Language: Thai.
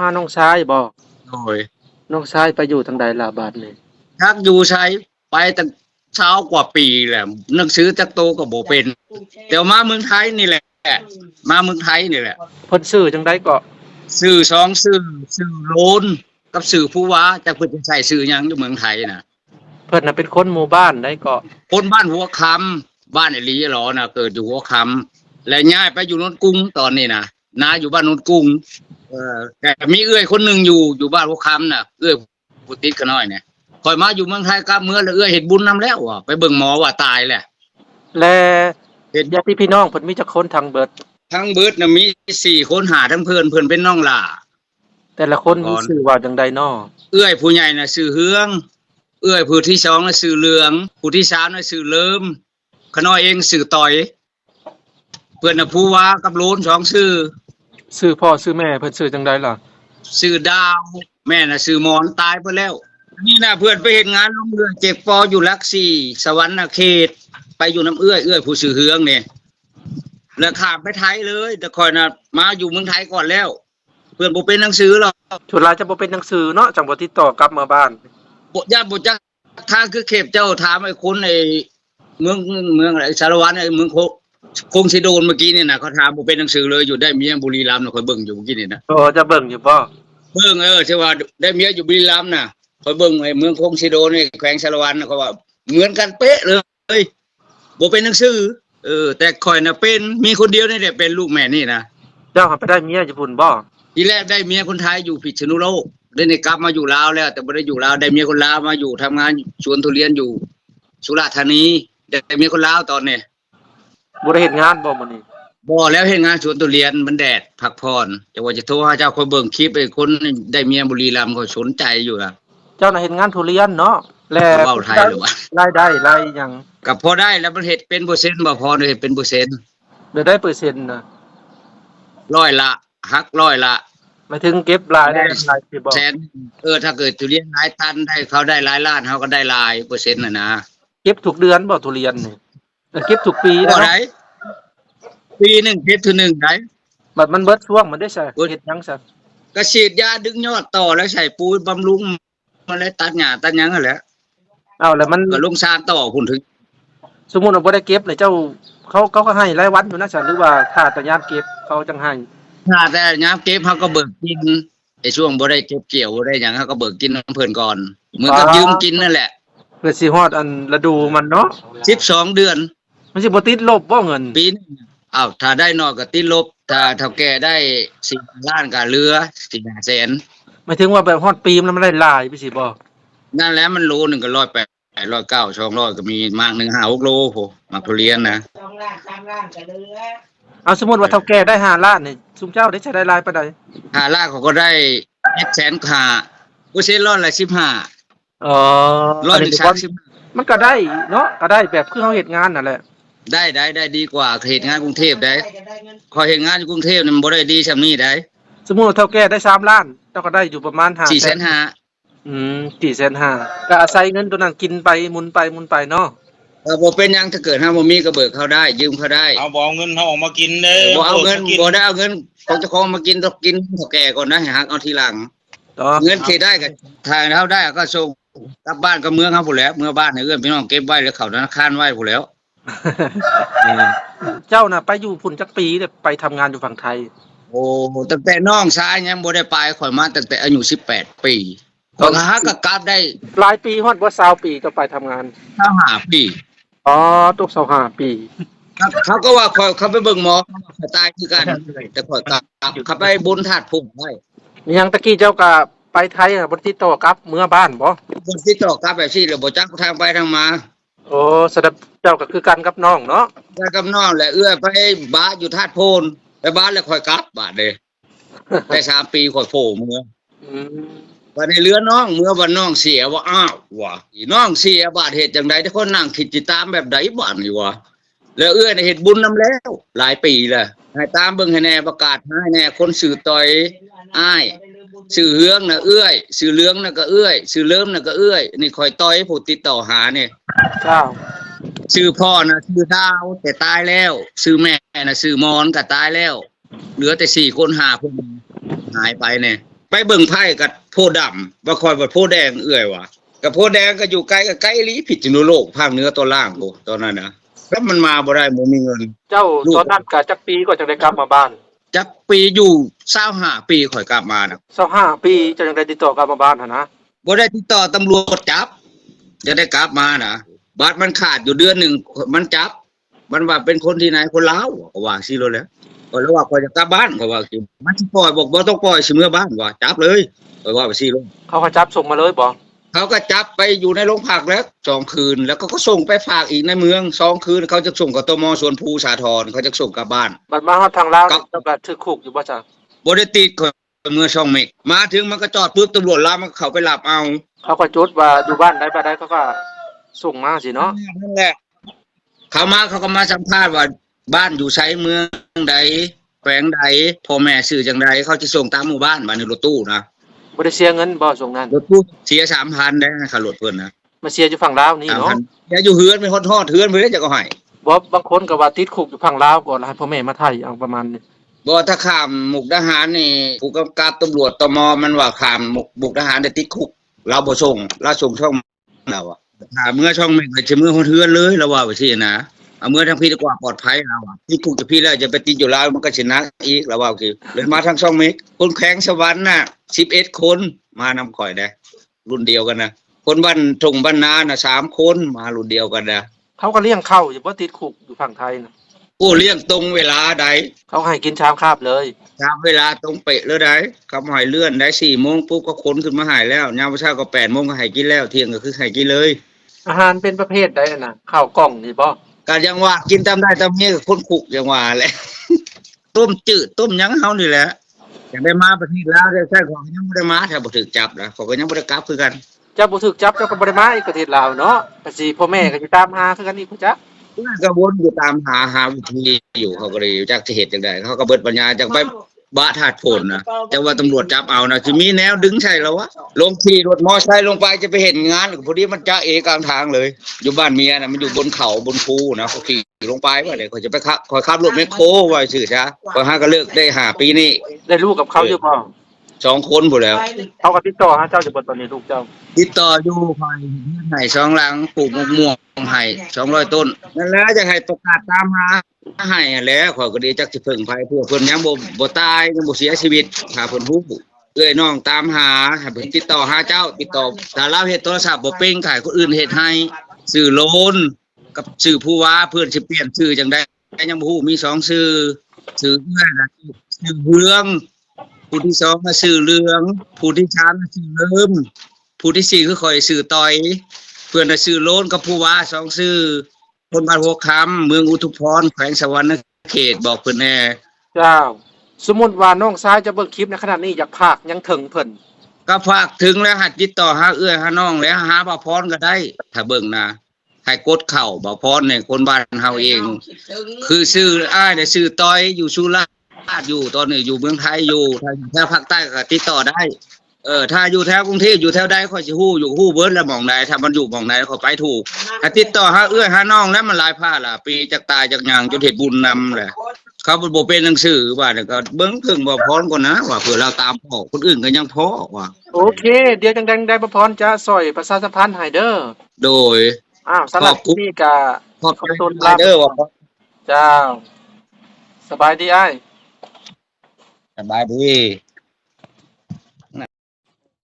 มาน้องชายบ่โดยน้องชายไปอยู่ทางใดล่ะบาดนี้ทักอยู่ใช้ไปตั้งเช้ากว่าปีแหละหนังสือจักโตก็บ่เป็นแต่ว่ามาเมืองไทยนี่แหละ มาเมืองไทยนี่แหละเพิ่นซื้อจังไดก็สื่อสองสื่อสื่อโลนกับสื่อผู้ว่าจะเพิ่นจะใส่สื่อหยังอยู่เมืองไทยน่ะ เพิ่นน่ะเป็นคนหมู่บ้านได้ก็คนบ้านหัวคำบ้านไอ้ลีหรอนะเกิดอยู่หัวคำและย้ายไปอยู่นนท์กรุงตอนนี้นะนาอยู่บ้านนนท์กรุงเออ แต่มีเอื้อยคนหนึ่งอยู่อยู่บ้านหัวคำน่ะเอื้อยผู้ติดกันน้อยเนี่ยคอยมาอยู่เมืองไทยกลับเมื่อแล้วเอื้อยเห็นบุญนํแล้วอะไปเบิ่งหมอว่าตายแหละ และเห็นญาติพี่น้องเพิ่นมีจักคนทางเบิด ทั้งเบิดน่ะมีสี่คนหาทั้งเพื่อนเพื่อนเป็นน้องหล่า แต่ละคนมีก่อนชื่อว่าจังใดน้อเอื้อยผู้ใหญ่น่ะชื่อเฮือง เอื้อยผู้ที่สองน่ะชื่อเหลือง ผู้ที่สามน่ะชื่อเลิมขน้อยเองชื่อต่อย เพื่อนน่ะผู้ว่ากับโลนสองชื่อ ชื่อพ่อชื่อแม่เพิ่นชื่อจังใดล่ะชื่อดาว แม่น่ะชื่อหมอนตายไปแล้ว นี่น่ะเพื่อนไปเห็นงานลงเรือเจ็บปออยู่ลักซี่ สวรรค์เขต ไปอยู่น้ำเอื้อยเอื้อยผู้ชื่อเฮืองเนี่ยแล้วข้ามไปไทยเลย แต่คอยน่ะมาอยู่เมืองไทยก่อนแล้ว เพื่อนบ่เป็นหนังสือหรอกชุดลายจะบ่เป็นหนังสือเนาะจังบ่ติดต่อกลับมาบ้านบทญาติบทจักทางคือเขตเจ้าถามไอ้คนในเมืองเมืองอะไรสารวัตรไอ้เมืองโค คงสิโดนเมื่อกี้เนี่ยนะเขาถามบ่เป็นหนังสือเลยอยู่ได้เมียบุรีรัมย์น่ะคอยเบิ่งอยู่เมื่อกี้นี่นะโอ้จะเบิ่งอยู่บ่เบิ่งเออใช่ว่าได้เมียอยู่บุรีรัมย์น่ะคอยเบิ่งไอ้เมืองคงสิโดนนี่แขวงสารวัตรน่ะเขาว่าเหมือนกันเป๊ะเลยบ่เป็นหนังสือเออ แต่คอยน่ะเป็นมีคนเดียวนี่แหละเป็นลูกแม่นี่นะเจ้าหันไปได้เมียอยู่พุ่นบ่ทีแรกได้เมียคนไทยอยู่พิษณุโลกได้ในกลับมาอยู่ลาวแล้ว แต่ไม่ได้อยู่ลาวได้เมียคนลาวมาอยู่ทำงานสวนทุเรียนอยู่ สุราษฎร์ธานีได้เมียคนลาวตอนเนี้ย บ่ได้เฮ็ดงานบ่มื้อนี้บ่แล้วเห็นงานสวนทุเรียนมันแดดพักผ่อนจะว่าจะโทรหาเจ้าคนเบิ่งคลิปไอ้คนได้เมียบุรีรัมย์เขาสนใจอยู่ล่ะเจ้าน่ะเฮ็ดงานทุเรียนเนาะและเว้าไทยหรือวะรายได้รายหยังก็พอได้แล้วมันเฮ็ดเป็นเปอร์เซ็นต์บ่พอเฮ็ดเป็นเปอร์เซ็นต์ได้ได้เปอร์เซ็นต์น่ะร้อยละหักร้อยละหมายถึงเก็บรายได้รายสิบ่แสนเออถ้าเกิดทุเรียนหลายตันได้เขาได้หลายล้านเขาก็ได้หลายเปอร์เซ็นต์น่ะนะเก็บทุกเดือนบ่ทุเรียนนี่ เออเก็บทุกปีบ่นะได้ปีหนึงเฮ็ดเทื่อหนึงได้บัดมันเบิดช่วงมันได้ใช่เบิดเฮ็ดหยังซะก็ฉีดยาดึงยอดต่อแล้วใส่ปุ๋ยบำรุงมาแล้วตัดหญ้าตัดหยังนั่นแหละอ้าวแล้วมันก็ลงซานต่อพุ่นถึง สมมุติว่าบ่ได้เก็บเลยเจ้า เขาเขาก็ให้รายวันอยู่นะซะหรือว่าค่าแต่ยามเก็บเขาจังให้ถ้าแต่ยามเก็บเขาก็เบิกกินไอ้ช่วงบ่ได้เก็บเกี่ยวบ่ได้หยังเขาก็เบิกกินน้ำเพิ่นก่อนเหมือนกับยืมกินนั่นแหละเพื่อสิฮอดอันฤดูมันเนาะ12เดือน มันสิบ่ติดลบบ่เงิน ปีหนึงอ้าวถ้าได้น้อยก็ติดลบ ถ้าเท่าแก่ได้4ล้านก็เหลือ4แสนหมายถึงว่าแบบฮอดปีมันไม่ได้หลายไปสิบ่นั่นแหละมันโลหนึงก็108 109 200ก็มีมากหนึง5 6โลโหมักทุเรียนนะสองล้านสามล้านก็เหลือเอาสมมุติว่าเฒ่าแก่ได้5ล้านนี่ซุมเจ้าได้ใช้ได้หลายปานใดหาล่าเขาก็ได้1แสนค่าเปอร์เซ็นต์ร้อยละ15อ๋อร้อยหนึ่งสามสิบมันก็ได้เนาะก็ได้แบบคือเฮาเฮ็ดงานนั่นแหละ ได้ได้ได้ดีกว่าเหตุงานกรุงเทพได้ก็ได้เงินขอเหตุงานอยู่กรุงเทพนี่มันบ่ได้ดีซำนี้ได้สมมุติว่าเฒ่าแก่ได้3ล้านเจ้าก็ได้อยู่ประมาณ5สี่แสนห้าอืม4,500ก็อาศัยเงินตัวนั้นกินไปหมุนไปหมุนไปเนาะเออบ่เป็นหยังถ้าเกิดห้าบ่มีก็เบิกเขาได้ ยืมเขาได้เอาบเอกเงินเขาออกมากินเด้อบ่เอาเงินกิบ่ได้เอาเงินของเจ้าของมากินต้องกินเฒ่าแก่ก่อนนะให้หักเอาทีหลังต่อเงินที่ได้ก็ทางเขาได้ก็ส่งกลับบ้านก็เมืองเขาพู่นแหล้วเมื่อบ้านให้เอื้อนพี่น้องเก็บไว้แล้วเข้าธนาคารไว้พู่นแหล้ว เจ้าน่ะ ไปอยู่พุ่นจักปีเนี่ยไปทำงานอยู่ฝั่งไทย โอ้ตั้งแต่น้องชายยังบ่ได้ไปข่อยมาตั้งแต่อายุ18 ปีตอนหักก็กลับได้หลายปีฮอดบ่20ปีก็ไปทำงาน 25ปีอ๋อตก25ปี ครับเขาก็ว่าเขาเขาไปเบิ่งหมอเขาตายคือกัน แต่ข่อยกลับเขาไปบนถาดพุ่งไว้มีหยังตะกี้เจ้าก็ไปไทยอะบ่ติดต่อกลับเมื่อบ้านบ่ บนที่ต่อกลับแบบซี่แล้วบ่จักทางไปทางมา โอ้แสดงเจ้าก็คือกันกับน้องเนาะได้กับน้องแหละเอื้อไปบ้านอยู่ธาตุโพนไปบ้านแล้วค่อยกลับบาดเด้ได้สามปีค่อยโผล่เมื่ออืมวันนี้เรือน้องเมื่อวันน้องเสียว่าอ้าวว่ะอีน้องเสียบาดเหตุจังใดที่คนนั่งคิดจิตามแบบใดบาดนี่วะแล้วเอื้อน่ะเฮ็ดบุญนํแล้ว หลายปีแล้วให้ตามเบิ่งให้แน่ประกาศให้แน่คนสื่อต่อยอ้าย สื่อเฮืองน่ะเอื้อยสื่อเหลืองน่ะก็เอื้อยสื่อเลิ่มน่ะก็เอื้อยนี่คอยต่อยผู้ติดต่อหาเนี่ยเจ้าชื่อพ่อน่ะชื่อดาวแต่ตายแล้วชื่อแม่น่ะชื่อมอนก็ตายแล้ว เหลือแต่สี่คนหาคนหายไปเนี่ยไปไปเบิ่งไพ่กับโพธิ์ดำว่าคอยว่าโพธิ์แดงเอื้อยว่ะกับโพธิ์แดงก็อยู่ไกลกับไกลอีหลีผิดจนุโลกภาคเหนือตอนล่างโบตอนนั้นนะแล้วมันมาบ่ได้บ่มีเงิน เจ้าลูกตอนนั้นก็จักปีก็จะได้กลับมาบ้าน จักปีอยู่25ปีข่อยกลับมานะ25ปีเจะยังได้ติดต่อกลับมาบ้านหั่นนะบ่ได้ติดต่อตำรวจจับ จะได้กลับมานะบัตรมันขาดอยู่เดือนหนึ่งมันจับ มันว่าเป็นคนที่ไหนคนลาวก็ว่าสิโลแล้วก็เลยว่าข่อยจะกลับบ้านก็ว่าสิมันสิปล่อยบอกบ่ต้องปล่อยสิเมื่อบ้านว่าจับเลยข่อยว่าไปสิโลเขาก็จับส่งมาเลยบ่ เขาก็จับไปอยู่ในโรงพักแล้วสองคืน แล้วก็ก็ส่งไปฝากอีกในเมืองสองคืนเขาจะส่งกับตมสวนภูสาทรเขาจะส่งกลับบ้านบัดมาฮอดทางลาวครับเจ้าก็ถึกคุกอยู่บ่จ้ะบริติดคนเมื่อช่องเมกมาถึงมันก็จอดปุ๊บตำรวจลามันก็เขาไปหลับเอา เขาก็จดว่าอยู่บ้านใดบ้านใดเขาก็ส่งมาสิเนาะนั่นแหละเขามาเขาก็มาสัมภาษณ์ว่าบ้านอยู่ไซเมืองใดแขวงใดพ่อแม่สื่อจังใดเขาจะส่งตามหมู่บ้านมาในรถตู้นะ บ่ได้เสียเงินบ่ส่งนั้นรถตู้เสียสามพันได้ให้ขับรถเพิ่นนะมาเสียอยู่ฝั่งลาวนี่สามเนาะพันอย่าอยู่เฮือนไปฮอดฮอดเฮือนไปเลยจะก็ให้บ่บางคนก็ว่าติดคุกอยู่ฝั่งลาวก่อนแล้วให้พ่อแม่มาไทยเอาประมาณนี้บ่ถ้าข้ามมุกดาหารนี่ผู้กำกับตำรวจตมมันว่าข้ามมุกมุกดาหารได้ติดคุกเราบ่ส่งเราส่งช่องเราอะถ้าเมื่อช่องไม่ก็จะเมื่อฮอดเฮือนเลยเราว่าไปสินะ เอาเมื่อทางพี่ดีกว่าปลอดภัยเราอะที่คุกจะพี่แล้วจะไปติดอยู่ลาวมันก็ชนะอีกเราว่าคือเลยมาทางช่องเมกคนแข้งสวรรค์น่ะ11คนมานำข่อยได้รุ่นเดียวกันนะคนบ้านทงบ้านนาน่ะสามคนมารุ่นเดียวกันนะเขาก็เลี้ยงเข้าอยู่บ่ติดคุกอยู่ฝั่งไทยนะโอ้เลี้ยงตรงเวลาใดเขาให้กินชามคาบเลยตามเวลาตรงเป๊ะเลยได้คำหอยเลื่อนได้สี่โมงปุ๊บก็ค้นขึ้นมาหายแล้วยามเช้าก็แปดโมงก็หายกินแล้วเที่ยงก็คือหายกินเลย อาหารเป็นประเภทใดน่ะข้าวกล่องนี่บ่ การยังว่ากินตามได้ตามนี้กับคนขุกยังว่าแหละต้มจืดต้มหยังเฮานี่แหละอยากได้มาประเทศลาวได้ใช่ของยังไม่ได้มาถ้าบ่ถึกจับนะเขอยก็ยังบ่ได้กลับคือกันเจ้าบ่ถูกจับเจ้าก็บ่ได้มาอีกประเทศลาวเนาะก็สิพ่อแม่ก็สิตามหาคือกันอีกพุ่นจ้ะก็วนอยู่ตามหาหาวิธีอยู่เขาก็เลยจักสิเฮ็ดจังไดเขาก็เบิดปัญญาจักไป บะถาดผลนะแต่ว่าตำรวจจับเอานะสิมีแนวดึงใช่แล้ววะลงขี่รถมอไซค์ลงไปจะไปเห็นงานพอดีมันจ้าเอกลางทางเลย อยู่บ้านเมียนะมันอยู่บนเขาบนภูนะเขาขี่ลงไปว่าเดี๋ยวเขาจะไปขับคอยขับรถแมคโครไว้สื่อช้าพอห้าก็เลิกได้หาปีนี้ได้ลูกกับเขาอยู่บ่ สองคนผู้แล้ว เขาก็ติดต่อหาเจ้าอยู่บ่ตอนนี้ลูกเจ้าติดต่ออยู่คอยไห่สองหลังปลูกมะม่วงไห่สองร้อยต้นนั่นแหละจะให้ประกาศตามหาให้แหล้วขอยก็ดีจักสิเพิ่งภัยเพื่อเพิ่นยังบ่บ่ตายยังบ่เสียชีวิตหาเพิ่นฮู้เอ้ยน้องตามหาให้เพิ่นติดต่อหาเจ้า ติดต่อถ้าเราเฮ็ดโทรศัพท์บ่เป็นขายคนอื่นเฮ็ดให้ชื่อโลนกับชื่อผู้ว่าเพิ่นสิเปลี่ยนชื่อจังได๋ยังบ่ฮู้มีสองชื่อชื่อเอื้อยน่ะชื่อเฮือง ผู้ที่สองก็ชื่อเรือง ผู้ที่สามก็ชื่อเริ่ม ผู้ที่สี่คือข่อยสื่อต่อย เพื่อนน่ะชื่อโลนกับผู้ว่าสองชื่อคนบ้านหัวคำเมืองอุทุพรแขวงสวรรณเขตบอกเพิ่นแน่เจ้า สมมุติว่าน้องชายจะเบิ่งคลิปในขณะนี้อยากพากยังถึงเพิ่นก็ฝากถึงแล้วหัดติดต่อหาเอื้อยหาน้องแล้วหาบ่าวพรก็ได้ ถ้าเบิ่งนะให้กดเข้าบ่าวพรเนี่ยคนบ้านเฮาเอง คือชื่ออ้ายเนี่ยชื่อต้อยอยู่สุรา ษฎร์อยู่ตอนนี้อยู่เมืองไทยอยู่ถ้าอยู่แถวภาคใต้ก็ติดต่อได้ เออถ้าอยู่แถวกรุงเทพอยู่แถวใดค่อยสิฮู้อยู่ฮู้เบิดแล้วหม่องใดถ้ามันอยู่หม่องใดเขาไปถูกถ้าติดต่อหาเอื้อยหาน้องแล้วมันหลายผ้าล่ะ ปีจากตายจากหยังจนเฮ็ดบุญนำแหละเขาบ่เป็นหนังสือว่าเนี่ยก็เบิ่งถึงบ่พรก่อนนะว่าเผื่อเราตามพ่อคนอื่นก็ยังพอว่าโอเค เดี๋ยวจังๆได้บ่พรจะซอยประชาสัมพันธ์ให้เด้อโดยอ้าวสำหรับขอบคุณที่ก็ขอบขอบคุคุณณครับเด้อว่าเจ้าสบายดีอ้าย สบายดี